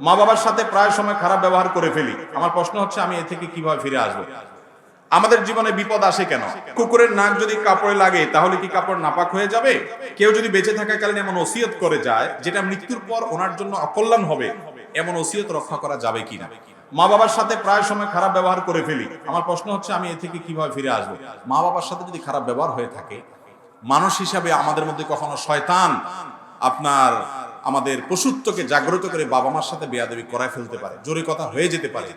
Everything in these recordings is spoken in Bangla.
মা বাবার সাথে প্রায় সময় খারাপ ব্যবহার করে ফেলি। আমার প্রশ্ন হচ্ছে, আমি এ থেকে কীভাবে ফিরে আসব? আমাদের জীবনে বিপদ আসে কেন? কুকুরের নাক যদি কাপড়ে লাগে, তাহলে কি কাপড় নাপাক হয়ে যাবে? কেউ যদি বেঁচে থাকাকালীন এমন ওসিয়ত করে যায়, যেটা মৃত্যুর পর ওনার জন্য অকল্যাণ হবে, এমন ওসিয়ত রক্ষা করা যাবে কিনা? মা বাবার সাথে প্রায় সময় খারাপ ব্যবহার করে ফেলি। আমার প্রশ্ন হচ্ছে, আমি এ থেকে কীভাবে ফিরে আসব? মা বাবার সাথে যদি খারাপ ব্যবহার হয়ে থাকে, মানুষ হিসাবে আমাদের মধ্যে কখনো শয়তান আপনার আমাদের পশুত্বকে জাগ্রত করে বাবা মার সাথে বেয়াদবি করায় ফেলতে পারে, জোরে কথা হয়ে যেতে পারে।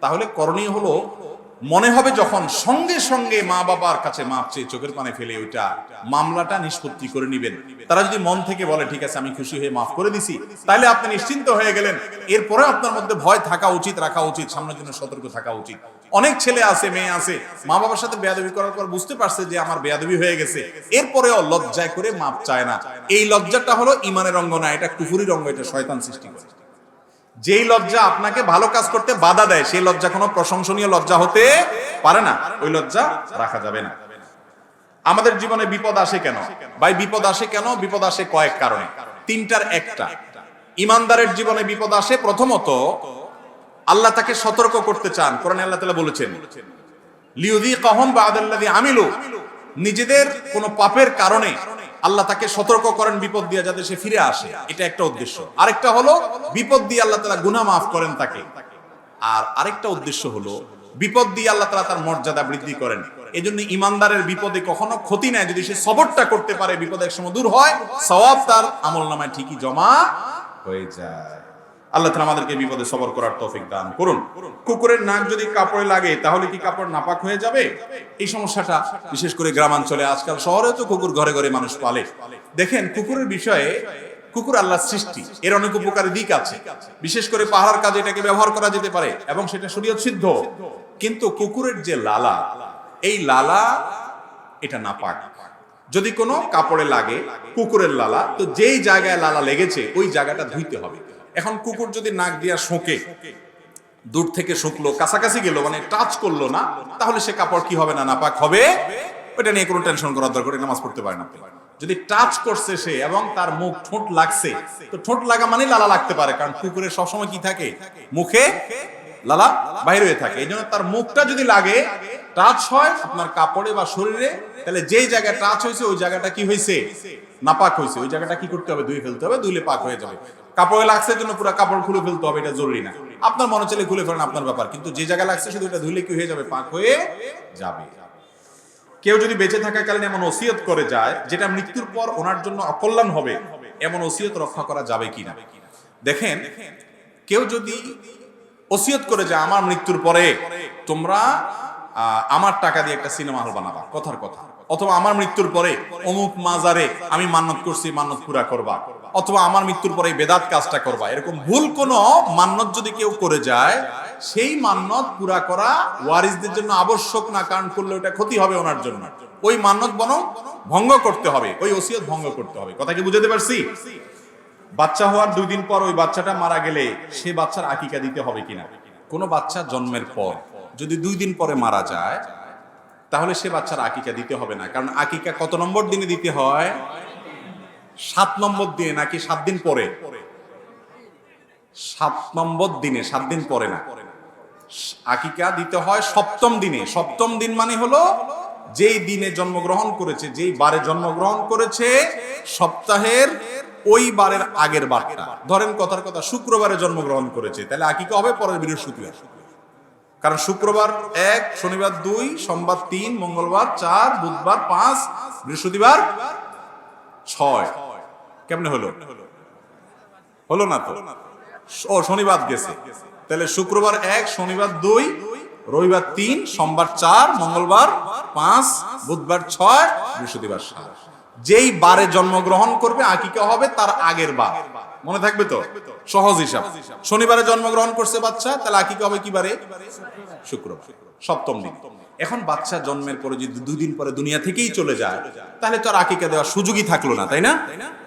তাহলে করণীয় হলো, মনে হবে যখন সঙ্গে সঙ্গে মা বাবার কাছে মাপ চেয়ে চোখের পানে ফেলে ওইটা মামলাটা নিষ্পত্তি করে নিবেন। তারা যদি মন থেকে বলে, ঠিক আছে, আমি খুশি হয়ে মাফ করে দিছি তাহলে আপনি নিশ্চিন্ত হয়ে গেলেন। এরপরে আপনার মধ্যে ভয় থাকা উচিত, রাখা উচিত, সামনের জন্য সতর্ক থাকা উচিত। অনেক ছেলে আছে, মেয়ে আছে, মা বাবার সাথে বেয়াদবি করার পর বুঝতে পারছে যে আমার বেয়াদবি হয়ে গেছে। এরপরেও লজ্জায় করে মাপ চায় না। এই লজ্জাটা হলো ইমানের অঙ্গ না, এটা কুফুরির অঙ্গ এটা শয়তান সৃষ্টি করে। যেই লজ্জা আপনাকে ভালো কাজ করতে বাধা দেয়, সেই লজ্জা কোনো প্রশংসনীয় লজ্জা হতে পারে না, ওই লজ্জা রাখা যাবে না। আমাদের জীবনে বিপদ আসে কেন? ভাই, বিপদ আসে কেন? বিপদ আসে কয়েক কারণে। তিনটার একটা, ইমানদারের জীবনে বিপদ আসে প্রথমত, আল্লাহ তাকে সতর্ক করতে চান, কোরআনে আল্লাহ তাআলা বলেছেন লিউদি কহম বা আদাল্লাদি আমিলু। নিজেদের কোনো পাপের কারণে আল্লাহ তাকে সতর্ক করেন বিপদ দিয়ে যাতে সে ফিরে আসে। এটা একটা উদ্দেশ্য। আরেকটা হলো, বিপদ দিয়ে আল্লাহ তালা গুনা মাফ করেন তাকে। আর আরেকটা উদ্দেশ্য হলো, বিপদ দিয়ে আল্লাহ তালা তার মর্যাদা বৃদ্ধি করেন। এই জন্য ইমানদারের বিপদে কখনো ক্ষতি নাই। যদি সে সবরটা করতে পারে, বিপদ এক সময় দূর হয়, সওয়াব তার আমল নামায় ঠিকই জমা হয়ে যায়। আল্লাহ তালা আমাদেরকে বিপদে সবর করার তৌফিক দান করুন। কুকুরের নাক যদি কাপড়ে লাগে, তাহলে কি কাপড় নাপাক হয়ে যাবে? এই সমস্যাটা বিশেষ করে গ্রামাঞ্চলে আজকাল শহরে তো কুকুর ঘরে ঘরে মানুষ পালে। দেখেন, কুকুরের বিষয়ে কুকুর আল্লাহ সৃষ্টি। এর অনেক উপকারী দিক আছে। বিশেষ করে পাহাড় কাজে এটাকে ব্যবহার করা যেতে পারে এবং সেটা শরীয়ত সিদ্ধ। কিন্তু কুকুরের যে লালা, এই লালা এটা নাপাক। যদি কোনো কাপড়ে লাগে কুকুরের লালা, তো যেই জায়গায় লালা লেগেছে, ওই জায়গাটা ধুইতে হবে। এখন কুকুর যদি নাক দিয়া শোকে, দূর থেকে শুকলো, কাছাকাছি গেল মানে টাচ করল না, তাহলে সে কাপড় কি হবে না, নাপাক হবে? ওটা নিয়ে কোনো টেনশন করার দরকার নামাজ পড়তে পারে না। যদি টাচ করছে সে এবং তার মুখ ঠোঁট লাগছে, তো ঠোঁট লাগা মানে লালা লাগতে পারে, কারণ কুকুরের সবসময় কি থাকে? মুখে লালা বাইরে হয়ে থাকে। এই জন্য তার মুখটা যদি লাগে টাচ হয় আপনার কাপড়ে বা শরীরে, তাহলে যেই জায়গায় টাচ হয়েছে, ওই জায়গাটা কি হয়েছে? নাপাক হয়েছে। ওই জায়গাটা কি করতে হবে? ধুয়ে ফেলতে হবে ধুলে পাক হয়ে যাবে। কাপড়ে লাগছে জন্য পুরো কাপড় খুলে ফেলতে হবে, এটা জরুরি না। আপনার মনে চলে খুলে ফেলেন আপনার ব্যাপার, কিন্তু যে জায়গায় লাগছে শুধু এটা ধুলে কি হয়ে যাবে? পাক হয়ে যাবে। কেউ যদি বেঁচে থাকাকালীন এমন ওসিয়ত করে যায়, যেটা মৃত্যুর পর ওনার জন্য অকল্যাণ হবে, এমন ওসিয়ত রক্ষা করা যাবে কিনা? দেখেন, কেউ যদি ওসিয়ত করে যায়, আমার মৃত্যুর পরে তোমরা আমার টাকা দিয়ে একটা সিনেমা হল বানাবা, কথার কথা। অথবা আমার মৃত্যুর পরে অমুক মাজারে আমি মান্নত করছি, মান্নত পুরা করবা। অথবা আমার মৃত্যুর পরে বেদাত কাজটা করবা। এরকম ভুল কোন মান্নত যদি কেউ করে যায়, সেই মান্নত পুরা করা ওয়ারিসদের জন্য আবশ্যক না, কারণ করলে ওটা ক্ষতি হবে ওনার জন্য। ওই মান্নত বরং ভঙ্গ করতে হবে, ওই ওসিয়ত ভঙ্গ করতে হবে। কথা কি বুঝাতে পারছি? বাচ্চা হওয়ার দুই দিন পর ওই বাচ্চাটা মারা গেলে সে বাচ্চার আকিকা দিতে হবে কিনা? কোনো বাচ্চা জন্মের পর, যদি দুই দিন পরে মারা যায় তাহলে সে বাচ্চার আকিকা দিতে হবে না। কারণ আকিকা কত নম্বর দিনে দিতে হয়? সাত নম্বর দিনে নাকি সাত দিন পরে? সাত নম্বর দিনে, সাত দিন পরে না। আকিকা দিতে হয় সপ্তম দিনে। সপ্তম দিন মানে হলো যেই দিনে জন্মগ্রহণ করেছে, যেই বারে জন্মগ্রহণ করেছে, সপ্তাহের ওই বারের আগের বারটা। ধরেন কথার কথা, শুক্রবারে জন্মগ্রহণ করেছে। তাহলে আকিকা হবে, পরের বৃহস্পতিবার। কারণ শুক্রবার এক, শনিবার দুই, সোমবার তিন, মঙ্গলবার চার, বুধবার পাঁচ, বৃহস্পতিবার ছয়। কেমনে হলো? হলো না তো? ও, শনিবার গেছে। তাহলে শুক্রবার এক, শনিবার দুই, রবিবার তিন, সোমবার চার, মঙ্গলবার পাঁচ, বুধবার ছয়, বৃহস্পতিবার সাত। যেই বারে জন্মগ্রহণ করবে, আকিকা হবে তার আগের বার। মনে থাকবে তো? সহজ হিসাব। শনিবারে জন্মগ্রহণ করছে বাচ্চা, তাহলে আকিকা হবে কি বারে? শুক্রবার, সপ্তম দিন। এখন বাচ্চা জন্মের পরে যদি দুদিন পরে দুনিয়া থেকেই চলে যায়, তাহলে তো আর আকিকা দেওয়ার সুযোগই থাকল না, তাই না?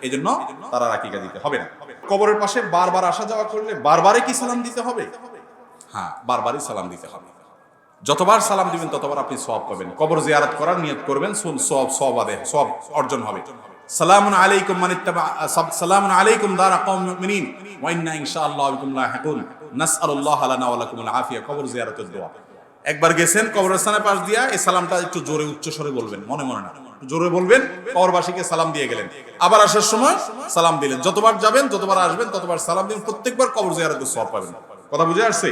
এই জন্য তার আকিকা দিতে হবে না। কবরের পাশে বারবার আসা যাওয়া করলে বারবারে কি সালাম দিতে হবে? হ্যাঁ বারবারই সালাম দিতে হবে। যতবার সালাম দিবেন, ততবার আপনি সব পাবেন। কবর জিয়ারত করার নিয়ত করবেন সব সব আদে সব অর্জন হবে। সালামুন আলাইকুম মান সালামুন আলাইকুম দারা কওম মুমিনিন। ওয়া ইন্না ইনশাআল্লাহ বিকুম লাহিকুন। নাসআলুল্লাহ লানা ওয়া লাকুমুল আফিয়া। কবর দোয়া। একবার গেছেন কবরস্থানের পাশ দিয়া, এই সালামটা একটু জোরে উচ্চ স্বরে বলবেন, মনে মনে না। জোরে বলবেন, কবরবাসীকে সালাম দিয়ে গেলেন। আবার আসার সময় সালাম দিলেন। যতবার যাবেন, যতবার আসবেন, ততবার সালাম দিন। প্রত্যেকবার কবর জিয়ারতের সওয়াব পাবেন। কথা বুঝে আসছে?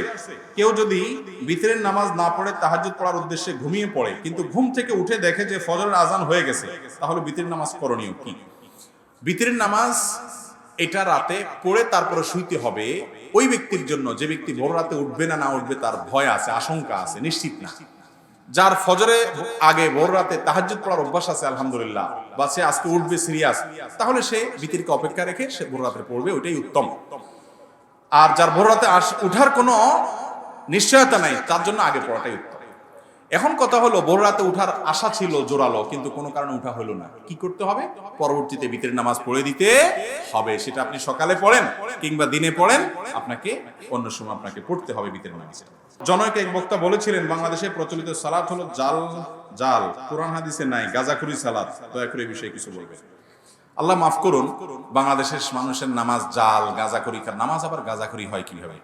কেউ যদি বিতরের নামাজ না পড়ে তাহাজ্জুদ পড়ার উদ্দেশ্যে ঘুমিয়ে পড়ে, কিন্তু ঘুম থেকে উঠে দেখে যে ফজরের আজান হয়ে গেছে, তাহলে বিতরের নামাজ করণীয় কি? বিতরের নামাজ এটা রাতে পড়ে তারপরে শুইতে হবে, ওই ব্যক্তির জন্য যে ব্যক্তি ভোর রাতে উঠবে না না উঠবে তার ভয় আছে, আশঙ্কা আছে, নিশ্চিত না। যার ফজরে আগে ভোর রাতে তাহাজ্জুদ পড়ার অভ্যাস আছে, আলহামদুলিল্লাহ, বা সে আজকে উঠবে সিরিয়াস তাহলে সে বিতিরকে অপেক্ষা রেখে সে ভোর রাতে পড়বে, ওইটাই উত্তম। আর যার ভোর রাতে উঠার কোনো নিশ্চয়তা নাই, তার জন্য আগে পড়াটাই উত্তম। এখন কথা হলো, ভোর রাতে উঠার আশা ছিল জোরালো, কিন্তু কোনো কারণে উঠা হলো না। কি করতে হবে? পরবর্তীতে বিতের নামাজ পড়ে দিতে হবে। সেটা আপনি সকালে পড়েন কিংবা দিনে পড়েন, আপনাকে অন্য সময় আপনাকে পড়তে হবে বিতের নামাজ। জনক এক বক্তা বলেছিলেন, বাংলাদেশে প্রচলিত সালাত হলো জাল জাল। কোরআন হাদিসে নাই, গাজাখুরি সালাত। দয়া করে এই বিষয়ে কিছু বলবেন। আল্লাহ মাফ করুন, বাংলাদেশের মানুষের নামাজ জাল, গাজাখুরি নামাজ আবার গাজাখুরি হয় কীভাবে?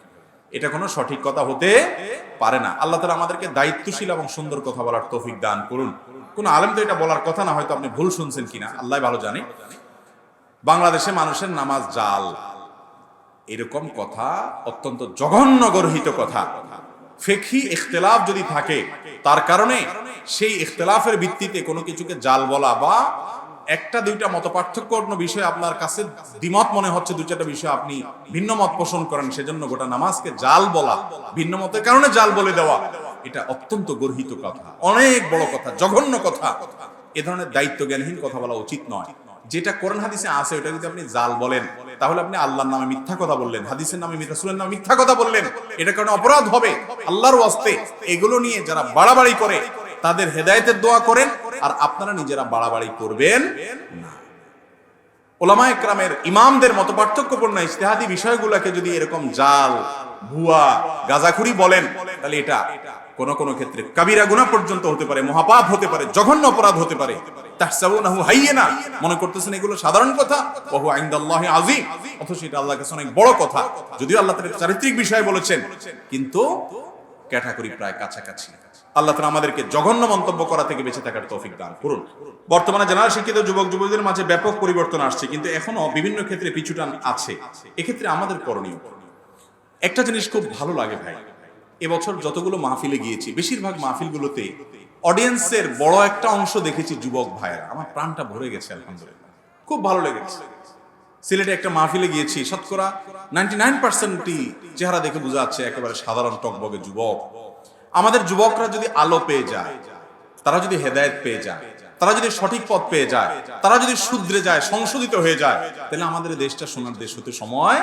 এটা কোনো সঠিক কথা হতে পারে না। আল্লাহ তালা আমাদেরকে দায়িত্বশীল এবং সুন্দর কথা বলার তৌফিক দান করুন। কোন আলেম তো এটা বলার কথা না, হয়তো আপনি ভুল শুনছেন কিনা আল্লাহ ভালো জানে। বাংলাদেশে মানুষের নামাজ জাল, এরকম কথা অত্যন্ত জঘন্য গর্হিত কথা। ফেকি ইখতলাফ যদি থাকে, তার কারণে সেই ইখতলাফের ভিত্তিতে কোনো কিছুকে জাল বলা বা একটা, দুইটা মত পার্থক্যপূর্ণ বিষয়ে আপনার কাছে দ্বিমত মনে হচ্ছে দু চারটা বিষয় আপনি ভিন্ন মত পোষণ করেন, সেজন্য গোটা নামাজকে জাল বলা, ভিন্ন মতের কারণে জাল বলে দেওয়া, এটা অত্যন্ত গর্হিত কথা, অনেক বড় কথা, জঘন্য কথা। এ ধরনের দায়িত্ব জ্ঞানহীন কথা বলা উচিত নয়। যেটা কোরআন হাদিসে আছে, ওটা যদি আপনি জাল বলেন, তাহলে আপনি আল্লাহর নামে মিথ্যা কথা বললেন, হাদিসের নামে রাসূলের নামে মিথ্যা কথা বললেন, এটা কারণে অপরাধ হবে। আল্লাহর ওয়াস্তে এগুলো নিয়ে যারা বাড়াবাড়ি করে, তাদের হেদায়েতের দোয়া করেন আর আপনারা নিজেরা বাড়াবাড়ি করবেন না। ওলামা একরামের ইমামদের মতো পার্থক্যপূর্ণ ইজতেহাদি বিষয়গুলোকে যদি এরকম জাল, ভুয়া, গাজাখুরি বলেন, তাহলে এটা কোন কোন ক্ষেত্রে কাবিরা গুনাহ পর্যন্ত হতে পারে, মহাপাপ হতে পারে, জঘন্য অপরাধ হতে পারে। মনে করতেছেন এগুলো সাধারণ কথা, ওহু ইনদাল্লাহি আযীম, অথচ এটা আল্লাহর কাছে অনেক বড় কথা, যদিও আল্লাহ চারিত্রিক বিষয় বলেছেন, কিন্তু ক্যাটাগরি প্রায় কাছাকাছি। আল্লাহ তাআলা আমাদেরকে জঘন্য মন্তব্য করা থেকে বেঁচে থাকার তৌফিক দান করুন। বর্তমানে জেনারেল শিক্ষিত যুবক যুবতীদের মাঝে ব্যাপক পরিবর্তন আসছে, কিন্তু এখনও বিভিন্ন ক্ষেত্রে পিছুটান আছে। এক্ষেত্রে আমাদের করণীয় একটা জিনিস খুব ভালো লাগে ভাই, এবছর যতগুলো মাহফিলে গিয়েছি, বেশিরভাগ মাহফিলগুলোতে অডিয়েন্সের বড় একটা অংশ দেখেছি যুবক ভাইয়েরা। আমার প্রাণটা ভরে গেছে, আলহামদুলিল্লাহ। খুব ভালো লেগেছে। সিলেটে একটা মাহফিলে গিয়েছি, শতকরা নাইনটি নাইন পার্সেন্টই চেহারা দেখে বোঝা যাচ্ছে একেবারে সাধারণ টকবগে যুবক। আমাদের যুবকরা যদি আলো পেয়ে যায়, তারা যদি হেদায়েত পেয়ে যায়, তারা যদি সঠিক পথ পেয়ে যায়, তারা যদি শুধরে যায়, সংশোধিত হয়ে যায়, তাহলে আমাদের দেশটা সোনার দেশ হতে সময়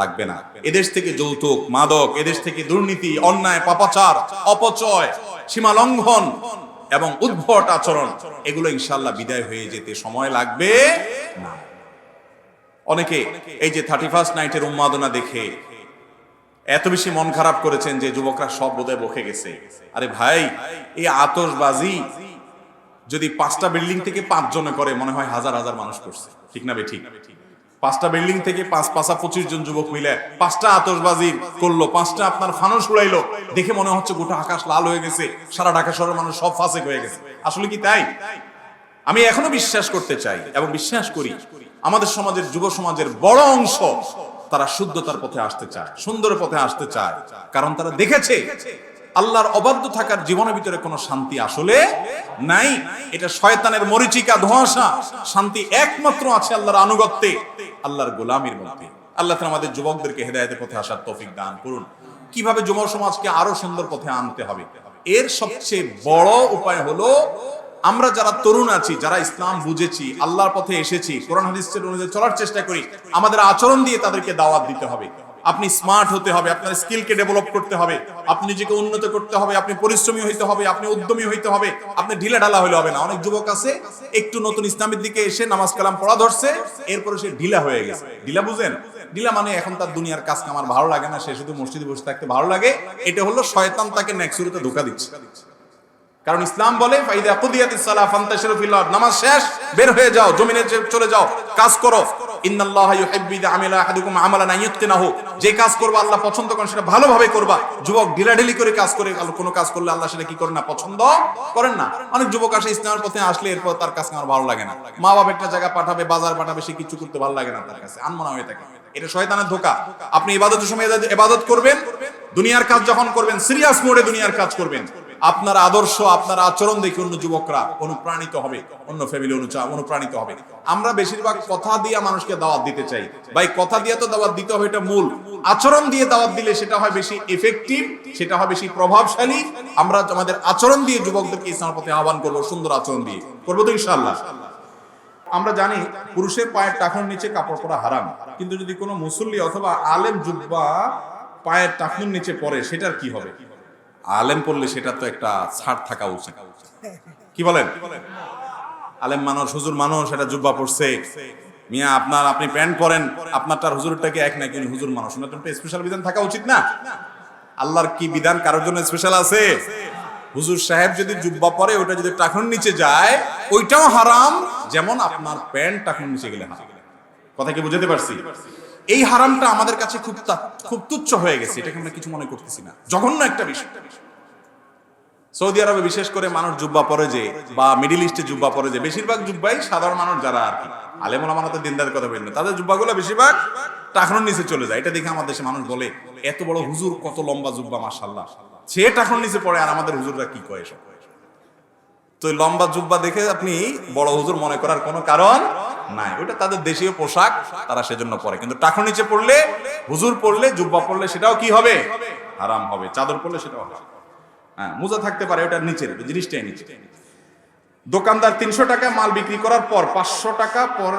লাগবে না। এদেশ থেকে যৌতুক, মাদক এদেশ থেকে দুর্নীতি, অন্যায়, পাপাচার, অপচয়, সীমা লঙ্ঘন এবং উদ্ভট আচরণ, এগুলো ইনশাল্লাহ বিদায় হয়ে যেতে সময় লাগবে না। অনেকে এই যে থার্টি ফার্স্ট নাইটের উন্মাদনা দেখে এত বেশি মন খারাপ করেছেন যে যুবকরা সব বোধহয় বকে গেছে। আরে ভাই, এই আতশবাজি যদি পাঁচটা বিল্ডিং থেকে পাঁচ জনে করে, মনে হয় হাজার হাজার মানুষ করছে। ঠিক না ঠিক? পাঁচটা বিল্ডিং থেকে পাঁচ, পাঁচা পঁচিশ জন যুবক মিলে পাঁচটা আতশবাজি করল, পাঁচটা আপনার ফানুস উড়াইলো। দেখে মনে হচ্ছে গোটা আকাশ লাল হয়ে গেছে, সারা ঢাকা শহরের মানুষ সব ফাঁসে হয়ে গেছে। আসলে কি তাই? আমি এখনও বিশ্বাস করতে চাই এবং বিশ্বাস করি, আমাদের সমাজের, যুব সমাজের বড় অংশ তারা শুদ্ধতার পথে আসতে চায়, সুন্দর পথে আসতে চায়। কারণ তারা দেখেছে, আল্লাহর অবাধ্য থাকার জীবনের ভিতরে কোনো শান্তি আসলে নাই। এটা শয়তানের মরিচিকা ধোঁয়াশা। শান্তি একমাত্র আছে আল্লাহর আনুগত্যে, আল্লাহর গোলামির মধ্যে। আল্লাহ আমাদের যুবকদেরকে হেদায়েতের পথে আসার তৌফিক দান করুন। কীভাবে যুব সমাজকে আরও সুন্দর পথে আনতে হবে? এর সবচেয়ে বড় উপায় হলো আমরা যারা তরুণ আছি, যারা ইসলাম বুঝেছি, আল্লাহর পথে এসেছি, কোরআন হাদিসের অনুযায়ী চলার চেষ্টা করি, আমাদের আচরণ দিয়ে তাদেরকে দাওয়াত দিতে হবে। আপনি স্মার্ট হতে হবে, আপনার স্কিলকে ডেভেলপ করতে হবে, আপনি নিজেকে উন্নত করতে হবে, আপনি পরিশ্রমী হইতে হবে, আপনি উদ্যমী হইতে হবে, আপনি ঢিলা ঢালা হলে হবে না। অনেক যুবক আছে, একটু নতুন ইসলামের দিকে এসে নামাজ কালাম পড়া ধরছে, এরপরে সে ঢিলা হয়ে গেছে। ঢিলা বুঝেন? ঢিলা মানে এখন তার দুনিয়ার কাজ আমার ভালো লাগে না, সে শুধু মসজিদে বসে থাকতে ভালো লাগে, এটা হলো শয়তান তাকে নেক্সুরিতে ধোকা দিচ্ছে। কারণ ইসলাম বলে নামাজ শেষ, বের হয়ে যাও, জমিনে চলে যাও, কাজ করো। যে কাজ আল্লাহ পছন্দ করেন, সেটা ভালোভাবে করবা। যুবক ঢিলাঢিলি করে কাজ করে কোনো কাজ করলে আল্লাহ সেটা কি না, পছন্দ করেন না। অনেক যুবক আসে ইসলামের পথে, আসলে এরপর তার আমার ভালো লাগে না। মা বাবা একটা জায়গা পাঠাবে, বাজার পাঠাবে, সে কিছু করতে ভালো লাগে না তার কাছে। আনমনা হয়ে থাকে। এটা শয়তানের ধোকা। আপনি ইবাদতের সময় ইবাদত করবেন, দুনিয়ার কাজ যখন করবেন, সিরিয়াস মোডে দুনিয়ার কাজ করবেন। আপনার আদর্শ, আপনার আচরণ দেখে অন্য যুবকরা অনুপ্রাণিত হবে, অন্য ফ্যামিলি অনুপ্রাণিত হবে। আমরা বেশিরভাগ কথা দিয়ে মানুষকে দাওয়াত দিতে চাই। ভাই, কথা দিয়ে তো দাওয়াত দিতে হবে এটা মূল। আচরণ দিয়ে দাওয়াত দিলে সেটা হয় বেশি এফেক্টিভ সেটা হয় বেশি প্রভাবশালী। আমরা আমাদের আচরণ দিয়ে যুবকদেরকে ইসলামের পথে আহ্বান করব, সুন্দর আচরণ দিয়ে। করব তো ইনশাআল্লাহ। আমরা জানি পুরুষের পায়ের টাকন নিচে কাপড় পরা হারাম। কিন্তু যদি কোনো মুসল্লি অথবা আলেম জুব্বা পায়ের টাকনুর নিচে পরে, সেটার কি হবে? আলেম পড়লে সেটা তো একটা ছাড় থাকা উচিত। কি বলেন? আলেম মানুষ, হুজুর মানুষ এটা জুব্বা পড়ছে। মিয়া, আপনার, আপনি প্যান্ট পরেন, আপনারটার হুজুরটাকে এক না কিন্তু হুজুর মানুষ? ওনার জন্য স্পেশাল বিধান থাকা উচিত না? আল্লাহর কি বিধান? কারোর জন্য স্পেশাল আছে? হুজুর সাহেব যদি জুব্বা পরে, ওটা যদি টাকুন নিচে যায়, ওইটাও হারাম, যেমন আপনার প্যান্ট টাকুন নিচে গেলে হারাম। কথা কি বুঝতে পারছি? এই হারামটা আমাদের কাছে খুব খুব তুচ্ছ হয়ে গেছে, এটাকে আমরা কিছু মনে করতেছি না। জঘন্য একটা বিষয়। সৌদি আরবে বিশেষ করে মানুষ জুব্বা পরে যে, বা মিডিল ইস্টে জুব্বা পরে যে, বেশিরভাগ জুব্বাই সাধারণ মানুষ যারা আর কি। আলেমুল আমানত দিনদার কথা বলেন তাদের জুব্বাগুলো বেশিরভাগ টাকনোর নিচে চলে যায়। এটা দেখে আমাদের দেশে মানুষ বলে, এত বড় হুজুর, কত লম্বা জুব্বা মাশাল্লাহ সে টাকনোর নিচে পড়ে, আর আমাদের হুজুররা কি কয় এসব? তো লম্বা জুব্বা দেখে আপনি বড় হুজুর মনে করার কোনো কারণ নাই। ওটা তাদের দেশীয় পোশাক, তারা সেজন্য পরে। কিন্তু টাকা নিচে পড়লে, হুজুর পড়লে, জুব্বা পড়লে সেটাও কি হবে? হারাম হবে। চাদর পড়লে সেটাও হারাম হ্যাঁ মোজা থাকতে পারে ওটার নিচের জিনিসটাই নিচে। দোকানদার তিনশো টাকা মাল বিক্রি করার পর পাঁচশো টাকা পর,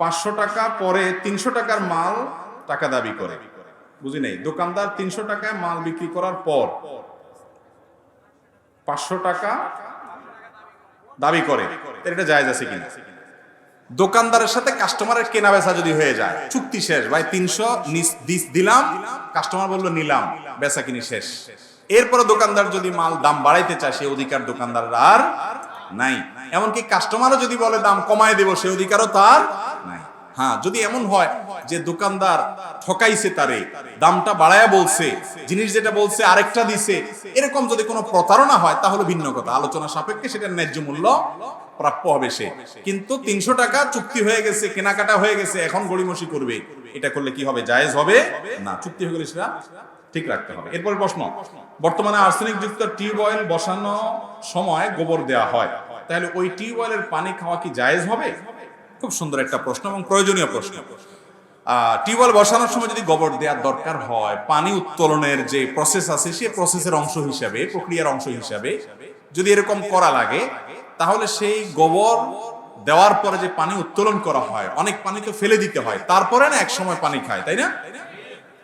পাঁচশো টাকা পরে তিনশো টাকার মাল টাকা দাবি করে। বুঝি নেই? দোকানদার তিনশো টাকায় মাল বিক্রি করার পর পাঁচশো টাকা দাবি করে। এটা জায়েজ আছে কিনা? দোকানদারের সাথে কাস্টমারের কেনা বেচা যদি হয়ে যায়, চুক্তি শেষ। ভাই, তিনশো দিলাম কাস্টমার বলল নিলাম, বেচা কিনি শেষ। এরপরে দোকানদার যদি মাল দাম বাড়াইতে চায়, সে অধিকার দোকানদার আর নাই। এমনকি কাস্টমারও যদি বলে দাম কমায় দেবো, সে অধিকারও তার হ্যাঁ যদি এমন হয় যে দোকানদার ঠকাইছে তারে, দামটা বাড়ায়া বলছে, জিনিস যেটা বলছে আরেকটা দিছে, এরকম যদি কোনো প্রতারণা হয়, তাহলে ভিন্ন কথা। আলোচনা সাপেক্ষে সেটার ন্যায্য মূল্য প্রাপ্য হবে সে। কিন্তু তিনশো টাকা চুক্তি হয়ে গেছে, কেনাকাটা হয়ে গেছে, এখন গড়িমসি করবে, এটা করলে কি হবে, জায়েজ হবে? না, চুক্তি হয়ে গেলে সেটা ঠিক রাখতে হবে। এরপর প্রশ্ন, বর্তমানে আর্সেনিক যুক্ত টিউবওয়েল বসানো সময় গোবর দেওয়া হয়। তাহলে ওই টিউবওয়েলের পানি খাওয়া কি জায়েজ হবে? খুব সুন্দর একটা প্রশ্ন এবং প্রয়োজনীয় প্রশ্ন। টিউবওয়েল বসানোর সময় যদি গোবর দেওয়ার দরকার হয়, পানি উত্তোলনের যে প্রসেস আছে সেই প্রসেসের অংশ হিসাবে, প্রক্রিয়ার অংশ হিসাবে যদি এরকম করা লাগে, তাহলে সেই গোবর দেওয়ার পরে যে পানি উত্তোলন করা হয়, অনেক পানি তো ফেলে দিতে হয়, তারপরে না এক সময় পানি খায়, তাই না?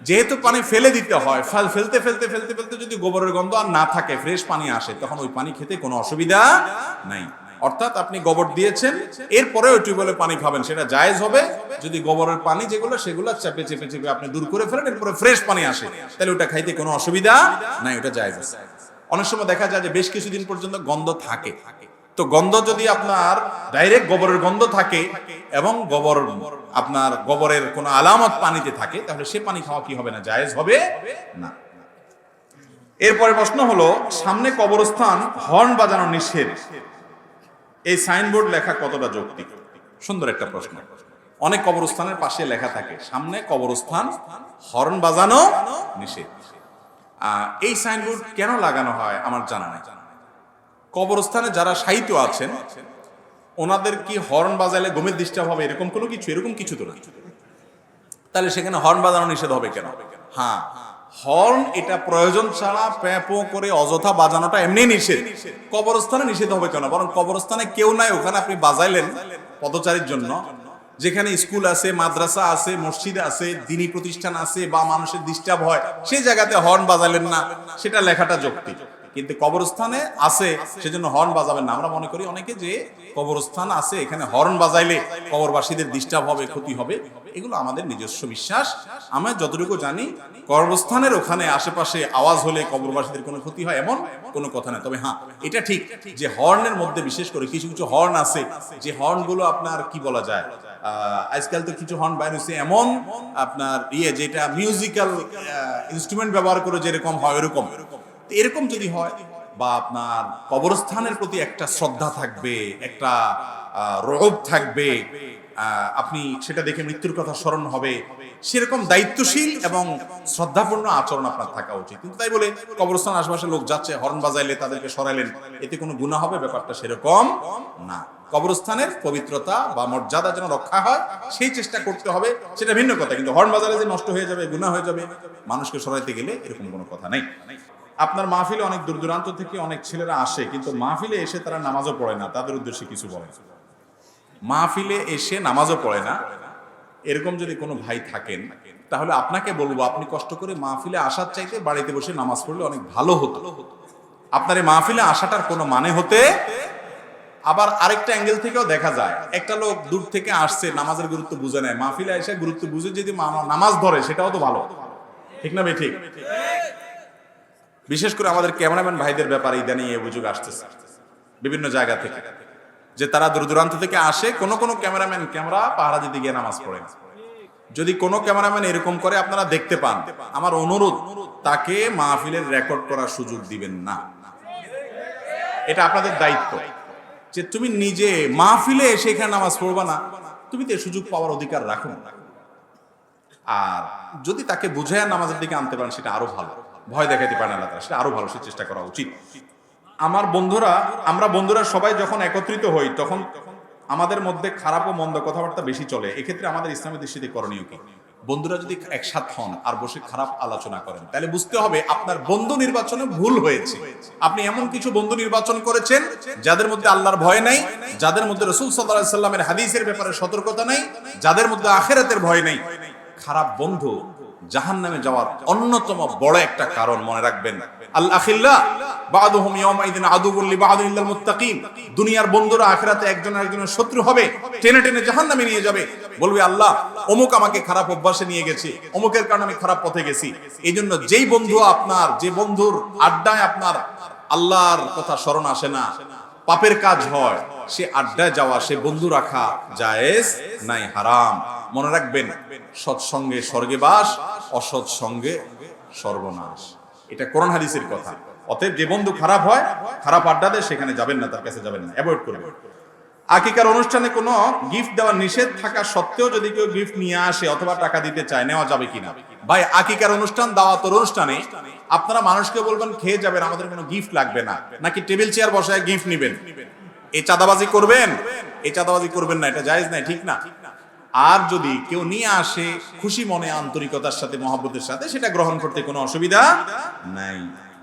যেহেতু পানি ফেলে দিতে হয়, ফেল, ফেলতে ফেলতে ফেলতে ফেলতে যদি গোবরের গন্ধ আর না থাকে ফ্রেশ পানি আসে, তখন ওই পানি খেতে কোনো অসুবিধা নাই। অর্থাৎ আপনি গোবর দিয়েছেন এরপরে ওই টিউবওয়েলে পানি খাবেন, সেটা জায়েজ হবে। যদি গোবরের পানি যেগুলো, সেগুলো চেপে চেপে চেপে আপনি দূর করে ফেলেন, এরপরে ফ্রেশ পানি আসে, তাহলে ওটা খাইতে কোনো অসুবিধা নাই, ওটা জায়েজ আছে। অনেক সময় দেখা যায় যে বেশ কিছুদিন পর্যন্ত গন্ধ থাকে। তো গন্ধ যদি আপনার ডাইরেক্ট গোবরের গন্ধ থাকে এবং গোবর আপনার গোবরের কোনো আলামত পানিতে থাকে, তাহলে সে পানি খাওয়া কি হবে না, জায়েজ হবে না। এরপরে প্রশ্ন হলো, সামনে কবরস্থান হর্ন বাজানো নিষেধ। এই সাইনবোর্ড লেখা কতটা যৌক্তিক? সুন্দর একটা প্রশ্ন। অনেক কবরস্থানের পাশে লেখা থাকে, সামনে কবরস্থান, হর্ন বাজানো নিষেধ। এই সাইনবোর্ড কেন লাগানো হয় আমার জানা নাই। কবরস্থানে যারা সাহিত্য আছেন, ওনাদের কি হর্ন বাজালে গমের ডিস্টার্ব হবে এরকম কোনো কিছু? এরকম কিছু তো না। তাহলে সেখানে হর্ন বাজানো নিষেধ হবে কেন? হ্যাঁ। হর্ন এটা প্রয়োজন ছাড়া প্যাপো করে অযথা বাজানোটা এমনি নিষেধ। কবরস্থানে নিষেধ হবে কেন? বরং কবরস্থানে কেউ নাই, ওখানে আপনি বাজাইলেন পদচারীর জন্য। যেখানে স্কুল আছে, মাদ্রাসা আছে, মসজিদ আছে, দিনী প্রতিষ্ঠান আছে বা মানুষের ডিস্টার্ব হয়, সেই জায়গাতে হর্ন বাজালেন না, সেটা লেখাটা যৌক্তিক। কিন্তু কবরস্থানে আছে, সেজন্য হর্ন বাজাবেন না। আমরা মনে করি অনেকে যে কবরস্থান আছে, এখানে হর্ন বাজাইলে কবরবাসীদের ডিস্টার্ব হবে, ক্ষতি হবে, এগুলো আমাদের নিজস্ব বিশ্বাস। আমরা যতটুকু জানি, কবরস্থানের ওখানে আশেপাশে আওয়াজ হলে কবরবাসীদের কোনো ক্ষতি হয়, এমন কোনো কথা নেই তবে হ্যাঁ এটা ঠিক যে হর্নের মধ্যে বিশেষ করে কিছু কিছু হর্ন আছে, যে হর্নগুলো আপনার কি বলা যায়? আজকাল তো কিছু হর্ন বাইর হয়েছে এমন আপনার ইয়ে যেটা মিউজিক্যাল ইনস্ট্রুমেন্ট ব্যবহার করে যেরকম হয়, ওরকম। এরকম যদি হয়, বা আপনার কবরস্থানের প্রতি একটা শ্রদ্ধা থাকবে, একটা রোগ থাকবে আপনি সেটা দেখে মৃত্যুর কথা স্মরণ হবে, সেরকম দায়িত্বশীল এবং শ্রদ্ধাপূর্ণ আচরণ আপনার থাকা উচিত। কিন্তু তাই বলে কবরস্থান আশেপাশে লোক যাচ্ছে, হর্ন বাজাইলে তাদেরকে সরাইলেন এতে কোনো গুণা হবে? ব্যাপারটা সেরকম না। কবরস্থানের পবিত্রতা বা মর্যাদা যেন রক্ষা হয়, সেই চেষ্টা করতে হবে, সেটা ভিন্ন কথা। কিন্তু হর্ন বাজারে যে নষ্ট হয়ে যাবে গুণা হয়ে যাবে, মানুষকে সরাইতে গেলে এরকম কোনো কথা নেই। আপনার মাহফিলে অনেক দূর দূরান্ত থেকে অনেক ছেলেরা আসে, কিন্তু মাহফিলে এসে তারা নামাজও পড়ে না, তাদের উদ্দেশ্যে কিছু বলে মাহফিলে এসে নামাজও পড়ে না। এরকম যদি কোনো ভাই থাকেন, তাহলে আপনাকে বলব, আপনি কষ্ট করে মাহফিলে আসার চাইতে বাড়িতে বসে নামাজ পড়লে অনেক ভালো হতো। আপনার এই মাহফিলে আসাটার কোনো মানে হতে আবার আরেকটা অ্যাঙ্গেল থেকেও দেখা যায়, একটা লোক দূর থেকে আসছে, নামাজের গুরুত্ব বুঝে নেয়, মাহফিলে এসে গুরুত্ব বুঝে যদি নামাজ ধরে, সেটাও তো ভালো। ঠিক না ভাই ঠিক? বিশেষ করে আমাদের ক্যামেরাম্যান ভাইদের ব্যাপারে ইদানিং এই অভিযোগ আসতেছে। বিভিন্ন জায়গা থেকে। যে তারা দূর দূরান্ত থেকে আসে, কোনো কোনো ক্যামেরাম্যান ক্যামেরা পাহারা দিতে গিয়ে নামাজ পড়ে। যদি কোনো ক্যামেরাম্যান এরকম করে, আপনারা দেখতে পান। আমার অনুরোধ, তাকে মাহফিলের রেকর্ড করার সুযোগ দিবেন না। এটা আপনাদের দায়িত্ব। যে তুমি নিজে মাহফিলে এসে এখানে নামাজ পড়বা না, তুমি তো সুযোগ পাওয়ার অধিকার রাখো আর যদি তাকে বুঝায় নামাজের দিকে আনতে পারেন, সেটা আরও ভালো। ভয় দেখাইতে পারে না তাআলা, সেটা আরও ভালো চেষ্টা করা উচিত। আমার বন্ধুরা আমরা বন্ধুরা সবাই যখন একত্রিত হই তখন আমাদের মধ্যে খারাপ ও মন্দ কথাবার্তা বেশি চলে। এক্ষেত্রে আমাদের ইসলামী দৃষ্টিতে করণীয় কি? বন্ধুরা যদি একসাথ হন আর বসে খারাপ আলোচনা করেন তাহলে বুঝতে হবে আপনার বন্ধু নির্বাচনে ভুল হয়েছে। আপনি এমন কিছু বন্ধু নির্বাচন করেছেন যাদের মধ্যে আল্লাহর ভয় নাই যাদের মধ্যে রসুল সাল্লাহ সাল্লামের হাদিসের ব্যাপারে সতর্কতা নেই যাদের মধ্যে আখেরাতের ভয় নেই। খারাপ বন্ধু জাহান নামে যাওয়ার অন্যতম বড় একটা কারণ মনে রাখবেন। যেই বন্ধু আপনার, যে বন্ধুর আড্ডায় আপনার আল্লাহর কথা স্মরণ আসে না, পাপের কাজ হয়, সে আড্ডায় যাওয়া, সে বন্ধু রাখা জায়েজ নাই, হারাম। মনে রাখবেন, সৎসঙ্গে স্বর্গে বাস অসৎ সঙ্গে সর্বনাশ। এটা কোরআন হাদিসের কথা। অতএব যে বন্ধু খারাপ হয়, খারাপ আড্ডা দেয়, সেখানে যাবেন না, তার কাছে যাবেন না। অ্যাভয়েড করবেন। আকিকার অনুষ্ঠানে কোনো গিফট দেওয়ার নিষেধ থাকা সত্ত্বেও যদি কেউ গিফট নিয়ে আসে অথবা টাকা দিতে চায়, নেওয়া যাবে কিনা? ভাই, আকিকার অনুষ্ঠান, দাওয়াতর অনুষ্ঠানে আপনারা মানুষকে বলবেন, খেয়ে যাবেন, আমাদের কোনো গিফট লাগবে না। নাকি টেবিল চেয়ার বসায় গিফট নিবেন? এই চাঁদাবাজি করবেন? এই চাঁদাবাজি করবেন না, এটা জায়েজ নাই, ঠিক না? আর যদি কেউ নিয়ে আসে খুশি মনে আন্তরিকতার সাথে, মহাব্বতের সাথে, সেটা গ্রহণ করতে কোনো অসুবিধা নাই।